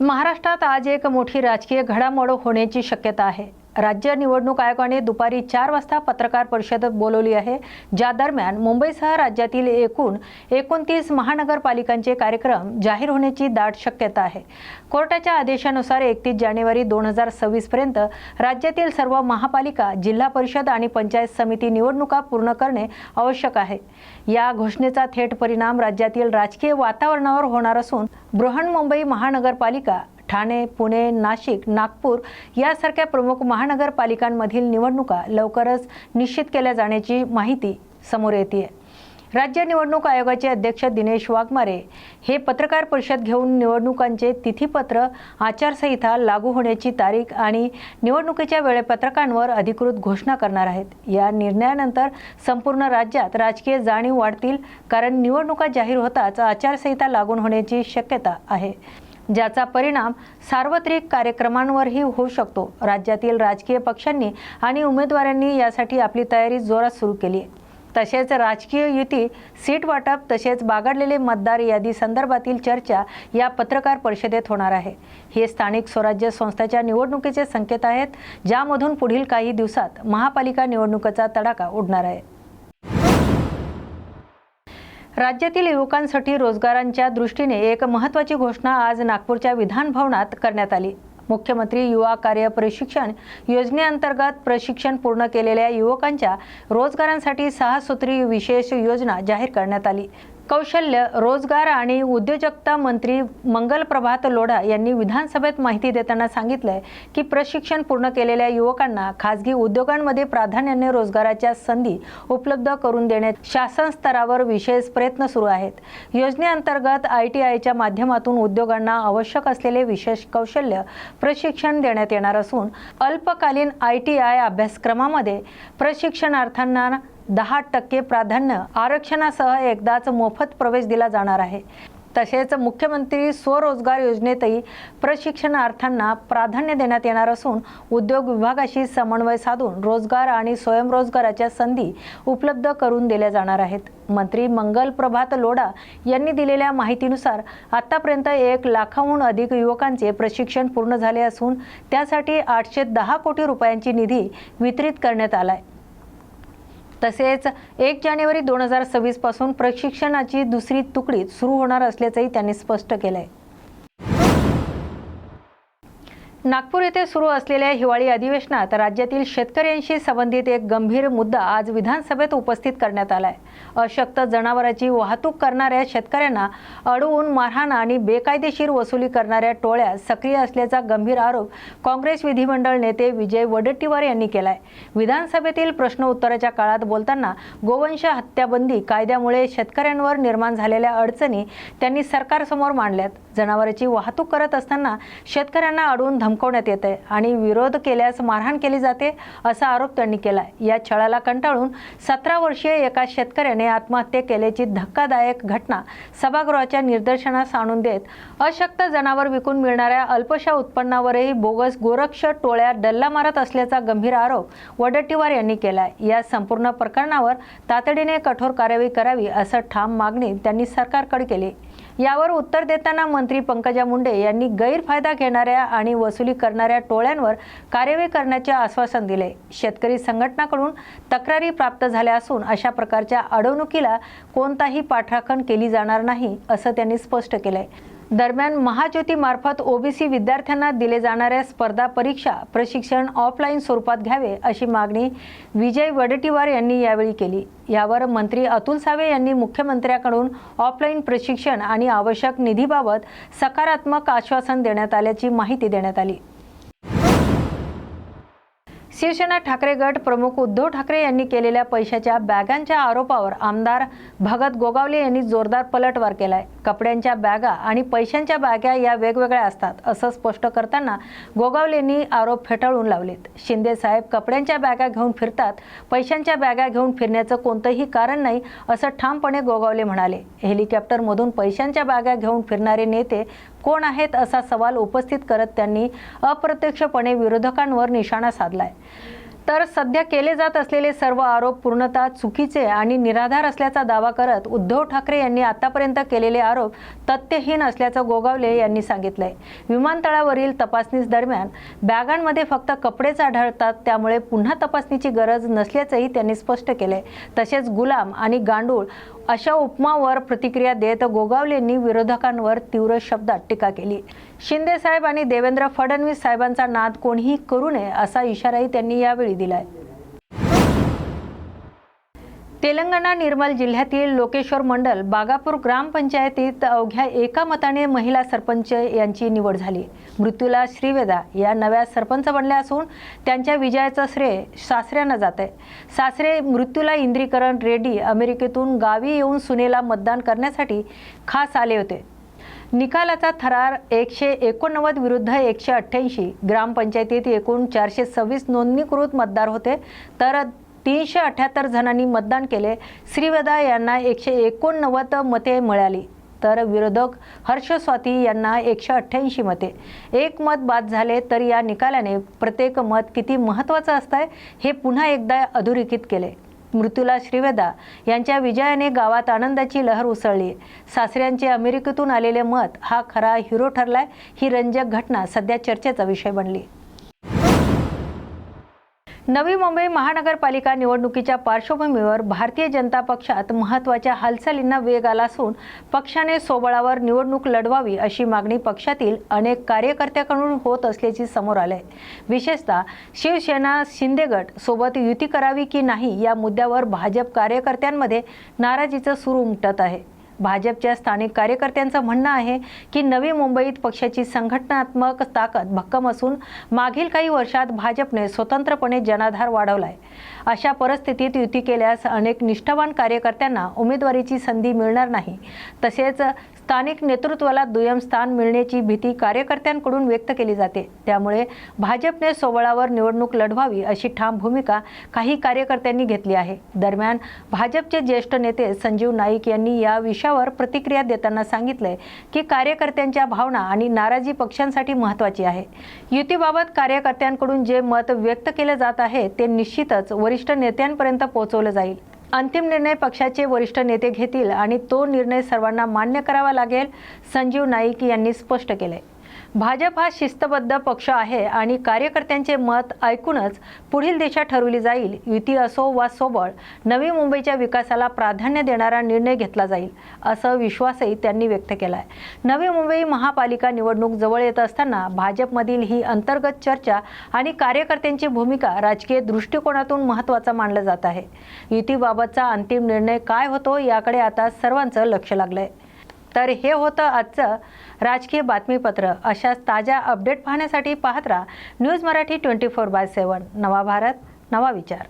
महाराष्ट्रात आज एक मोठी राजकीय घडामोड होण्याची शक्यता आहे. राज्य निवडणूक आयोगाने दुपारी चार वाजता पत्रकार परिषद बोलवली आहे. ज्या दरम्यान मुंबईसह राज्यातील एकूण एकोणतीस महानगरपालिकांचे कार्यक्रम जाहीर होण्याची दाट शक्यता आहे. कोर्टाच्या आदेशानुसार एकतीस जानेवारी दोन हजार सव्वीसपर्यंत राज्यातील सर्व महापालिका जिल्हा परिषद आणि पंचायत समिती निवडणुका पूर्ण करणे आवश्यक आहे. या घोषणेचा थेट परिणाम राज्यातील राजकीय वातावरणावर होणार असून बृहन्मुंबई महानगरपालिका ठाणे पुणे नाशिक नागपूर यासारख्या प्रमुख महानगरपालिकांमधील निवडणुका लवकरच निश्चित केल्या जाण्याची माहिती समोर येते राज्य निवडणूक आयोगाचे अध्यक्ष दिनेश वाघमारे हे पत्रकार परिषद घेऊन निवडणुकांचे तिथीपत्र आचारसंहिता लागू होण्याची तारीख आणि निवडणुकीच्या वेळेपत्रकांवर अधिकृत घोषणा करणार आहेत. या निर्णयानंतर संपूर्ण राज्यात राजकीय जाणीव वाढतील कारण निवडणुका जाहीर होताच आचारसंहिता लागू होण्याची शक्यता आहे. ज्याचा परिणाम सार्वत्रिक कार्यक्रमांवरही होऊ शकतो. राज्यातील राजकीय पक्षांनी आणि उमेदवारांनी यासाठी आपली तयारी जोरात सुरू केली. आहे तसेच राजकीय युती सीट वाटप तसेच बागडलेले मतदार यादी संदर्भातील चर्चा या पत्रकार परिषदेत होणार आहे. हे स्थानिक स्वराज्य संस्थेच्या निवडणुकीचे संकेत आहेत ज्यामधून पुढील काही दिवसात महापालिका निवडणुकीचा तडाखा उडणार आहे. राज्यातील युवकांसाठी रोजगारांच्या दृष्टीने एक महत्त्वाची घोषणा आज नागपूरच्या विधान भवनात करण्यात आली. मुख्यमंत्री युवा कार्य प्रशिक्षण योजनेअंतर्गत प्रशिक्षण पूर्ण केलेल्या युवकांच्या रोजगारांसाठी सहा सूत्री विशेष योजना जाहीर करण्यात आली. कौशल्य रोजगार आणि उद्योजकता मंत्री मंगल प्रभात लोढा यांनी विधानसभेत माहिती देताना सांगितलंय की प्रशिक्षण पूर्ण केलेल्या युवकांना खासगी उद्योगांमध्ये प्राधान्याने रोजगाराच्या संधी उपलब्ध करून देण्यात शासन स्तरावर विशेष प्रयत्न सुरू आहेत. योजनेअंतर्गत आय टी आयच्या माध्यमातून उद्योगांना आवश्यक असलेले विशेष कौशल्य प्रशिक्षण देण्यात येणार असून अल्पकालीन आय टी आय अभ्यासक्रमामध्ये प्रशिक्षणार्थांना दहा टक्के प्राधान्य आरक्षणासह एकदाच मोफत प्रवेश दिला जाणार आहे. तसेच मुख्यमंत्री स्वरोजगार योजनेतही प्रशिक्षणार्थांना प्राधान्य देण्यात येणार असून उद्योग विभागाशी समन्वय साधून रोजगार आणि स्वयंरोजगाराच्या संधी उपलब्ध करून दिल्या जाणार आहेत. मंत्री मंगल प्रभात लोढा यांनी दिलेल्या माहितीनुसार आतापर्यंत एक लाखाहून अधिक युवकांचे प्रशिक्षण पूर्ण झाले असून त्यासाठी आठशे दहा कोटी रुपयांची निधी वितरित करण्यात आलाय. तसेच एक जानेवारी दोन हजार सव्वीसपासून प्रशिक्षणाची दुसरी तुकडी सुरू होणार असल्याचंही त्यांनी स्पष्ट केलं आहे नागपूर येथे सुरू असलेल्या हिवाळी अधिवेशनात राज्यातील शेतकऱ्यांशी संबंधित एक गंभीर मुद्दा आज विधानसभेत उपस्थित करण्यात आलाय. अशक्त जनावरांची वाहतूक करणाऱ्या शेतकऱ्यांना अडवून मारहाण आणि बेकायदेशीर वसुली करणाऱ्या टोळ्या सक्रिय असल्याचा गंभीर आरोप काँग्रेस विधिमंडळ नेते विजय वडेट्टीवार यांनी केलाय. विधानसभेतील प्रश्न उत्तराच्या काळात बोलताना गोवंश हत्याबंदी कायद्यामुळे शेतकऱ्यांवर निर्माण झालेल्या अडचणी त्यांनी सरकारसमोर मांडल्यात. जनावरांची वाहतूक करत असताना शेतकऱ्यांना अडवून धमकवण्यात आहे आणि विरोध केल्यास मारहाण केली जाते असा आरोप त्यांनी केला या छळाला कंटाळून सतरा वर्षीय एका शेतकऱ्याने आत्महत्या केल्याची धक्कादायक घटना सभागृहाच्या निदर्शनास आणून देत अशक्त जनावर विकून मिळणाऱ्या अल्पशा उत्पन्नावरही बोगस गोरक्ष टोळ्या डल्ला मारत असल्याचा गंभीर आरोप वडट्टीवार यांनी केला या संपूर्ण प्रकरणावर तातडीने कठोर कार्यवाही करावी असं ठाम मागणी त्यांनी सरकारकडे केली. यावर उत्तर देताना मंत्री पंकजा मुंडे यांनी गैरफायदा घेणाऱ्या आणि वसुली करणाऱ्या टोळ्यांवर कार्यवाही करण्याचे आश्वासन दिले. शेतकरी संघटनाकडून तक्रारी प्राप्त झाल्या असून अशा प्रकारच्या अडवणुकीला कोणताही पाठराखण केली जाणार नाही असं त्यांनी स्पष्ट केलंय. दरम्यान महाज्योतीमार्फत ओबीसी विद्यार्थ्यांना दिले जाणाऱ्या स्पर्धा परीक्षा प्रशिक्षण ऑफलाईन स्वरूपात घ्यावे अशी मागणी विजय वडेट्टीवार यांनी यावेळी केली. यावर मंत्री अतुल सावे यांनी मुख्यमंत्र्याकडून ऑफलाईन प्रशिक्षण आणि आवश्यक निधीबाबत सकारात्मक आश्वासन देण्यात आल्याची माहिती देण्यात आली. शिवसेना ठाकरे गट प्रमुख उद्धव ठाकरे यांनी केलेल्या पैशाच्या बॅगांच्या आरोपावर आमदार भगत गोगावले यांनी जोरदार पलटवार केलाय. कपड्यांच्या बॅगा आणि पैशांच्या बॅगा या वेगवेगळ्या असतात असं स्पष्ट करताना गोगावलेंनी आरोप फेटाळून लावलेत. शिंदे साहेब कपड्यांच्या बॅगा घेऊन फिरतात पैशांच्या बॅगा घेऊन फिरण्याचं कोणतंही कारण नाही असं ठामपणे गोगावले म्हणाले. हेलिकॉप्टरमधून पैशांच्या बॅगा घेऊन फिरणारे नेते कोण आहेत असा सवाल उपस्थित करत त्यांनी अप्रत्यक्षपणे विरोधकांवर निशाणा साधलाय. तर सध्या केले जात असलेले सर्व आरोप पूर्णतः चुकीचे आणि निराधार असल्याचा दावा करत उद्धव ठाकरे यांनी आतापर्यंत केलेले आरोप तथ्यहीन असल्याचं गोगावले यांनी सांगितलंय. विमानतळावरील तपासणीस दरम्यान बॅगांमध्ये फक्त कपडेच आढळतात त्यामुळे पुन्हा तपासणीची गरज नसल्याचंही त्यांनी स्पष्ट केलंय. तसेच गुलाम आणि गांडूळ अशा उपमावर प्रतिक्रिया देत गोगावलेंनी विरोधकांवर तीव्र शब्दात टीका केली. शिंदे साहेब आणि देवेंद्र फडणवीस साहेबांचा नाद कोणीही करू नये असा इशाराही त्यांनी यावेळी दिलाय. तेलंगणा निर्मल जिल्ह्यातील लोकेश्वर मंडल बागापूर ग्रामपंचायतीत अवघ्या एका मताने महिला सरपंच यांची निवड झाली. मृत्यूला श्रीवेदा या नव्या सरपंच बनल्या असून त्यांच्या विजयाचं श्रेय सासऱ्यांना जात आहे सासरे मृत्यूला इंद्रीकरण रेड्डी अमेरिकेतून गावी येऊन सुनेला मतदान करण्यासाठी खास आले होते. निकालाचा थरार एकशे एकोणनव्वद विरुद्ध एकशे अठ्ठ्याऐंशी. ग्रामपंचायतीत एकूण चारशे सव्वीस नोंदणीकृत मतदार होते. तर तीनशे अठ्याहत्तर जणांनी मतदान केले. श्रीवेदा यांना एकशे एकोणनव्वद मते मिळाली. तर विरोधक हर्ष स्वाती यांना एकशे अठ्ठ्याऐंशी मते. एक मत बाद झाले तर या निकालाने प्रत्येक मत किती महत्त्वाचं असतंय हे पुन्हा एकदा अधोरेखित केले. मृत्यूला श्रीवेदा यांच्या विजयाने गावात आनंदाची लहर उसळली. सासऱ्यांचे अमेरिकेतून आलेले मत हा खरा हिरो ठरलाय ही रंजक घटना सध्या चर्चेचा विषय बनली. नवी मुंबई महानगरपालिका निवडणुकीच्या पार्श्वभूमीवर भारतीय जनता पक्षात महत्त्वाच्या हालचालींना वेग आला असून पक्षाने सोबळावर निवडणूक लढवावी अशी मागणी पक्षातील अनेक कार्यकर्त्याकडून होत असल्याची समोर आले विशेषतः शिवसेना शिंदेगट सोबत युती करावी की नाही या मुद्द्यावर भाजप कार्यकर्त्यांमध्ये नाराजीचं सूर उमटत आहे. भाजपच्या स्थानिक कार्यकर्त्यांचं म्हणणं आहे की नवी मुंबईत पक्षाची संघटनात्मक ताकद भक्कम असून मागील काही वर्षात भाजपने स्वतंत्रपणे जनाधार वाढवलाय. अशा परिस्थितीत युती केल्यास अनेक निष्ठावान कार्यकर्त्यांना उमेदवारीची संधी मिळणार नाही. तसेच स्थानिक नेतृत्वाला दुय्यम स्थान मिळण्याची भीती कार्यकर्त्यांकडून व्यक्त केली जाते. त्यामुळे भाजपने सोवळावर निवडणूक लढवावी अशी ठाम भूमिका काही कार्यकर्त्यांनी घेतली आहे. दरम्यान भाजपचे ज्येष्ठ नेते संजीव नाईक यांनी या विषयावर प्रतिक्रिया देताना सांगितले की कार्यकर्त्यांच्या भावना आणि नाराजी पक्षांसाठी महत्त्वाची आहे. युतीबाबत कार्यकर्त्यांकडून जे मत व्यक्त केले जात आहे ते निश्चितच वरिष्ठ नेत्यांपर्यंत पोहोचवलं जाईल. अंतिम निर्णय पक्षाचे वरिष्ठ नेते घेतील आणि तो निर्णय सर्वांना मान्य करावा लागेल संजीव नाईक यांनी स्पष्ट केले भाजप हा शिस्तबद्ध पक्ष आहे आणि कार्यकर्त्यांचे मत ऐकूनच पुढील दिशा ठरवली जाईल. युती असो वा सोबळ नवी मुंबईच्या विकासाला प्राधान्य देणारा निर्णय घेतला जाईल असं विश्वासही त्यांनी व्यक्त केला आहे नवी मुंबई महापालिका निवडणूक जवळ येत असताना भाजपमधील ही अंतर्गत चर्चा आणि कार्यकर्त्यांची भूमिका राजकीय दृष्टिकोनातून महत्त्वाचा मानलं जात आहे. युतीबाबतचा अंतिम निर्णय काय होतो याकडे आता सर्वांचं लक्ष लागलं आहे तर हे होतं आजचं राजकीय बातमीपत्र. अशाच ताज्या अपडेट पाहण्यासाठी पाहत राहा news Marathi twenty four by seven नवा भारत नवा विचार.